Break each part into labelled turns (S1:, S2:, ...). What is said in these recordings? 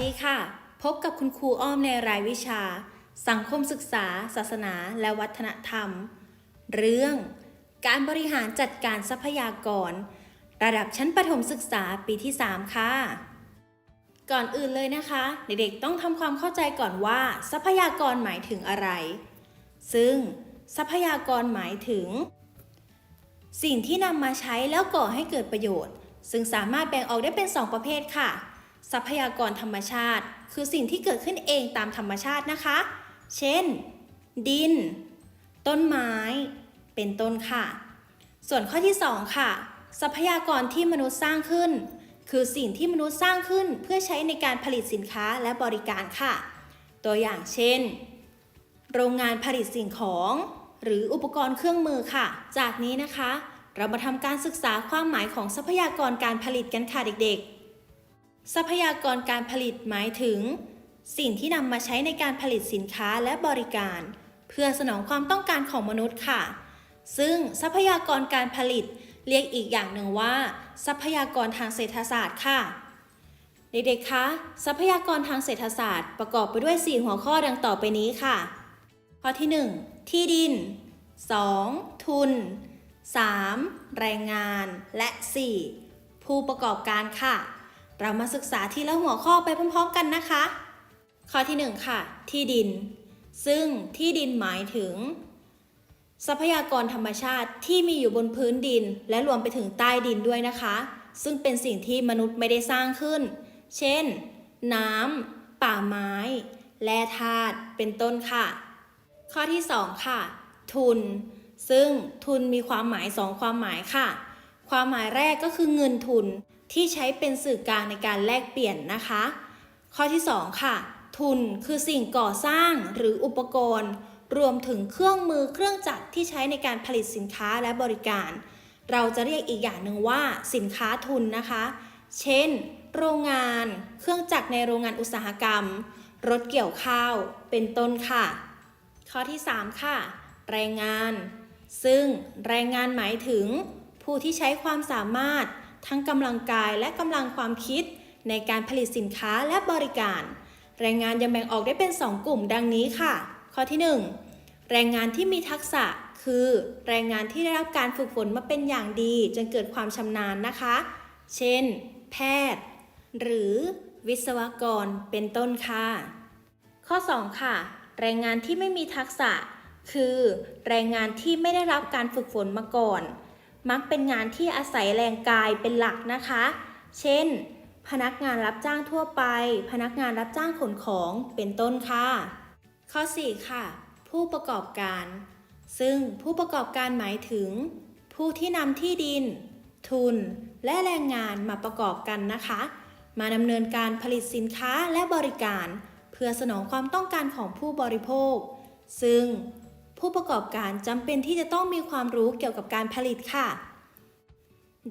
S1: ดีค่ะ พบกับคุณครูอ้อมในรายวิชา สังคมศึกษา ศาสนา และวัฒนธรรม เรื่อง การบริหารจัดการทรัพยากร ระดับชั้นประถมศึกษาปีที่ 3 ค่ะ ก่อนอื่นเลยนะคะ เด็กๆต้องทำความเข้าใจก่อนว่า ทรัพยากรหมายถึงอะไร ซึ่งทรัพยากรหมายถึง สิ่งที่นำมาใช้แล้วก่อให้เกิดประโยชน์ ซึ่งสามารถแบ่งออกได้เป็น 2 ประเภทค่ะ ทรัพยากรธรรมชาติ คือสิ่งที่เกิดขึ้นเองตามธรรมชาตินะคะ เช่น ดิน ต้นไม้ เป็นต้นค่ะ ส่วนข้อที่ 2 ค่ะ ทรัพยากรที่มนุษย์สร้างขึ้น คือสิ่งที่มนุษย์สร้างขึ้นเพื่อใช้ในการผลิตสินค้าและบริการค่ะ ตัวอย่างเช่น โรงงานผลิตสิ่งของ หรืออุปกรณ์เครื่องมือค่ะ จากนี้นะคะ เรามาทำการศึกษาความหมายของทรัพยากรการผลิตกันค่ะเด็กๆ ทรัพยากรการผลิตหมายถึง สิ่งที่นำมาใช้ในการผลิตสินค้าและบริการ เพื่อสนองความต้องการของมนุษย์ค่ะ ซึ่งทรัพยากรการผลิตเรียกอีกอย่างหนึ่งว่า ทรัพยากรทางเศรษฐศาสตร์ค่ะ เด็กๆ คะ ทรัพยากรทางเศรษฐศาสตร์ ประกอบไปด้วย 4 หัวข้อดังต่อไปนี้ค่ะ ข้อที่ 1 ที่ดิน 2. ทุน 3. แรงงาน และ 4. ผู้ประกอบการค่ะ เรามาศึกษาทีละหัวข้อไปพร้อมๆกันนะคะ ข้อที่ 1 ค่ะ ที่ดิน ซึ่งที่ดินหมายถึง ทรัพยากรธรรมชาติที่มีอยู่บนพื้นดิน และรวมไปถึงใต้ดินด้วยนะคะ ซึ่งเป็นสิ่งที่มนุษย์ไม่ได้สร้างขึ้น เช่น น้ำป่าไม้แร่ธาตุเป็นต้นค่ะ ข้อที่ 2 ค่ะ ทุน ซึ่งทุนมีความหมาย 2 ความหมายค่ะ ความหมายแรกก็คือเงินทุน ที่ใช้เป็นสื่อกลางในการแลกเปลี่ยนนะคะ ข้อที่ 2 ค่ะ ทุนคือสิ่งก่อสร้างหรืออุปกรณ์ รวมถึงเครื่องมือเครื่องจักรที่ใช้ในการผลิตสินค้าและบริการ เราจะเรียกอีกอย่างหนึ่งว่าสินค้าทุนนะคะ เช่น โรงงาน เครื่องจักรในโรงงานอุตสาหกรรม รถเกี่ยวข้าว เป็นต้นค่ะ ข้อที่ 3 ค่ะ แรงงาน ซึ่งแรงงานหมายถึงผู้ที่ใช้ความสามารถ ทั้งกำลังกายและกำลังความคิด ในการผลิตสินค้าและบริการ แรงงานยังแบ่งออกได้เป็น 2 กลุ่มดังนี้ค่ะ ข้อที่ 1 แรงงานที่มีทักษะคือ แรงงานที่ได้รับการฝึกฝนมาเป็นอย่างดี จนเกิดความชำนาญนะคะ เช่น แพทย์ หรือวิศวกรเป็นต้นค่ะ ข้อ 2 ค่ะ แรงงานที่ไม่มีทักษะ คือ แรงงานที่ไม่ได้รับการฝึกฝนมาก่อน มักเป็นงานที่อาศัยแรงกายเป็นหลักนะคะ เช่น พนักงานรับจ้างทั่วไป พนักงานรับจ้างขนของเป็นต้นค่ะ ข้อ 4 ค่ะ ผู้ประกอบการ ซึ่งผู้ประกอบการหมายถึง ผู้ที่นำที่ดิน ทุน และแรงงานมาประกอบกันนะคะ มาดำเนินการผลิตสินค้าและบริการ เพื่อสนองความต้องการของผู้บริโภค ซึ่ง ผู้ประกอบการจำเป็นที่จะต้องมีความรู้เกี่ยวกับการผลิตค่ะ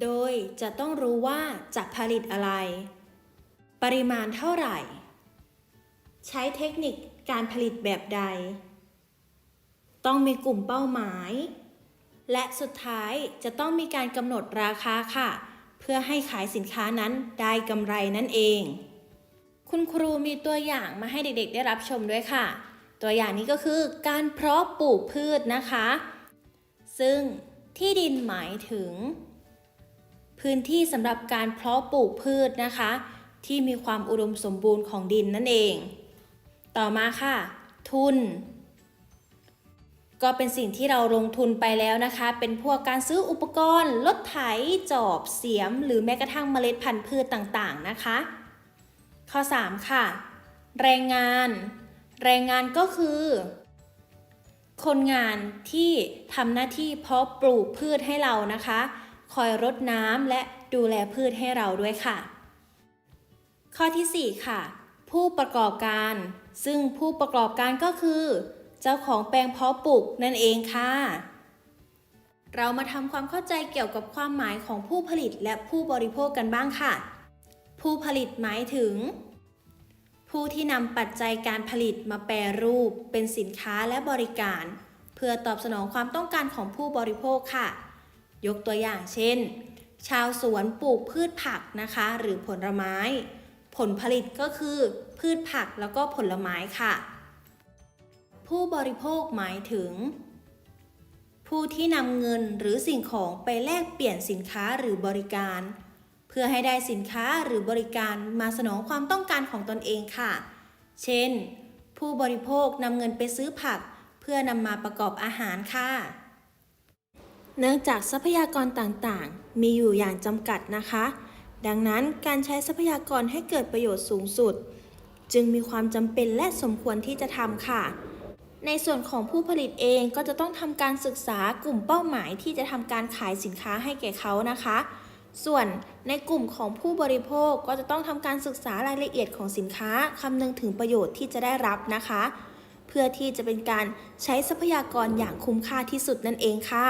S1: โดยจะต้องรู้ว่าจะผลิตอะไร ปริมาณเท่าไหร่ ใช้เทคนิคการผลิตแบบใด ต้องมีกลุ่มเป้าหมาย และสุดท้ายจะต้องมีการกำหนดราคาค่ะ เพื่อให้ขายสินค้านั้นได้กำไรนั่นเอง คุณครูมีตัวอย่างมาให้เด็กๆ ได้รับชมด้วยค่ะ ตัวอย่างนี้ก็คือการเพาะปลูกพืชนะคะ ซึ่งที่ดินหมายถึง พื้นที่สำหรับการเพาะปลูกพืชนะคะ ที่มีความอุดมสมบูรณ์ของดินนั่นเอง ต่อมาค่ะ ทุน ก็เป็นสิ่งที่เราลงทุนไปแล้วนะคะ เป็นพวกการซื้ออุปกรณ์รถไถจอบเสียม หรือแม้กระทั่งเมล็ดพันธุ์พืชต่างๆนะคะ ข้อ 3 ค่ะ แรงงาน แรงงานก็คือ คนงานที่ทำหน้าที่เพาะปลูกพืชให้เรานะคะ คอยรดน้ำและดูแลพืชให้เราด้วยค่ะ ข้อทีสี่ 4 ค่ะ ผู้ประกอบการ ซึ่งผู้ประกอบการก็คือ เจ้าของแปลงเพาะปลูกนั่นเองค่ะ เรามาทำความเข้าใจเกี่ยวกับความหมายของผู้ผลิตและผู้บริโภคกันบ้างค่ะ ผู้ผลิตหมายถึง ผู้ที่นำปัจจัยการผลิตมาแปรรูป เป็นสินค้าและบริการ เพื่อตอบสนองความต้องการของผู้บริโภคค่ะ ยกตัวอย่างเช่น ชาวสวนปลูกพืชผักนะคะ หรือผลไม้ ผลผลิตก็คือ พืชผักแล้วก็ผลไม้ค่ะ ผู้บริโภคหมายถึง ผู้ที่นำเงินหรือสิ่งของไปแลกเปลี่ยนสินค้าหรือบริการ เพื่อให้ได้สินค้าหรือบริการมาสนองความต้องการของตนเองค่ะ เช่น ผู้บริโภคนำเงินไปซื้อผัก เพื่อนำมาประกอบอาหารค่ะ เนื่องจากทรัพยากรต่างๆ มีอยู่อย่างจำกัดนะคะ ดังนั้นการใช้ทรัพยากรให้เกิดประโยชน์สูงสุด จึงมีความจำเป็นและสมควรที่จะทำค่ะในส่วนของผู้ผลิตเองก็จะต้องทำการศึกษากลุ่มเป้าหมายที่จะทำการขายสินค้าให้แก่เขานะคะ ส่วนในกลุ่มของผู้บริโภคก็จะต้องทำการศึกษารายละเอียดของสินค้าคำนึงถึงประโยชน์ที่จะได้รับนะคะ เพื่อที่จะเป็นการใช้ทรัพยากรอย่างคุ้มค่าที่สุดนั่นเองค่ะ